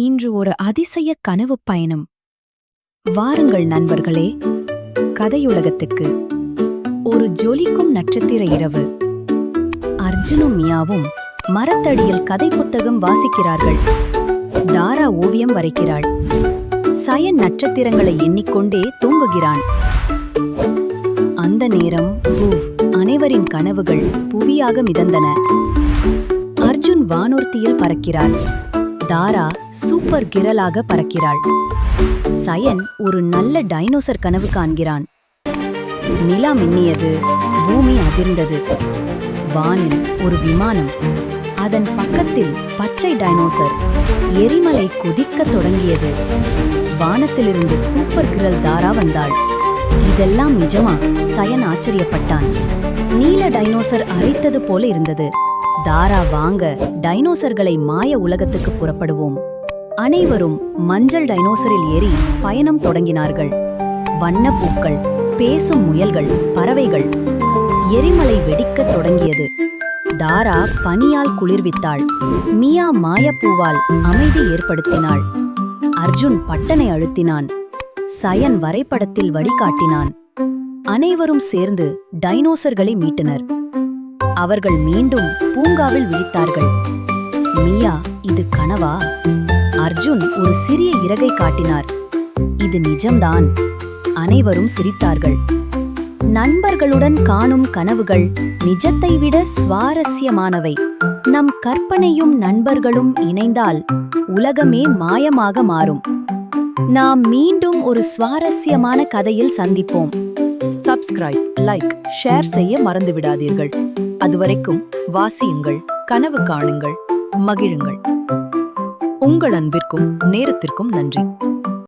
இன்று ஒரு அதிசய கனவு பயணம். வாருங்கள் நண்பர்களே கதையுலகத்துக்கு. ஒரு ஜொலிக்கும் நட்சத்திர இரவு. அர்ஜுனும் மியாவும் மரத்தடியில் கதை புத்தகம் வாசிக்கிறார்கள். தாரா ஓவியம் வரைக்கிறாள் சயன் நட்சத்திரங்களை எண்ணிக்கொண்டே தூங்குகிறான். அந்த நேரம் அனைவரின் கனவுகள் புவியாக மிதந்தன. அர்ஜுன் வானூர்த்தியில் பறக்கிறார். தாரா சூப்பர் கிரலாக பறக்கிறாள். சயன் ஒரு நல்ல டைனோசர் கனவு காண்கிறான். நிலா மின்னியது பூமி அதிர்ந்தது. வானில் ஒரு விமானம் அதன் பக்கத்தில் பச்சை டைனோசர் எரிமலை குதிக்கத் தொடங்கியது. வானத்திலிருந்து சூப்பர் கிரல் தாரா வந்தாள். இதெல்லாம் நிஜமா? சயன் ஆச்சரியப்பட்டான். நீல டைனோசர் அரைத்தது போல இருந்தது. தாரா வாங்க டைனோசர்களை மாய உலகத்துக்கு புறப்படுவோம். அனைவரும் மஞ்சள் டைனோசரில் ஏறி பயணம் தொடங்கினார்கள். வண்ணப்பூக்கள் பேசும் முயல்கள் பறவைகள் எரிமலை வெடிக்கத் தொடங்கியது. தாரா பனியால் குளிர்வித்தாள். மியா மாயப்பூவால் அமைதி ஏற்படுத்தினாள். அர்ஜுன் பட்டனை அழுத்தினான். சயன் வரைபடத்தில் வழிகாட்டினான். அனைவரும் சேர்ந்து டைனோசர்களை மீட்டனர். அவர்கள் மீண்டும் பூங்காவில் விழித்தார்கள். மியா இது கனவா? அர்ஜுன் ஒரு சிறிய இறகை காட்டினார். இது நிஜம்தான். அனைவரும் சிரித்தார்கள். நண்பர்களுடன் காணும் கனவுகள் நிஜத்தை விட சுவாரஸ்யமானவை. நம் கற்பனையும் நண்பர்களும் இணைந்தால் உலகமே மாயமாக மாறும். நாம் மீண்டும் ஒரு சுவாரஸ்யமான கதையில் சந்திப்போம். சப்ஸ்கிரைப் லைக் ஷேர் செய்ய மறந்து விடாதீர்கள் அதுவரைக்கும் வாசியுங்கள் கனவு காணுங்கள் மகிழுங்கள். உங்கள் அன்பிற்கும் நேரத்திற்கும் நன்றி.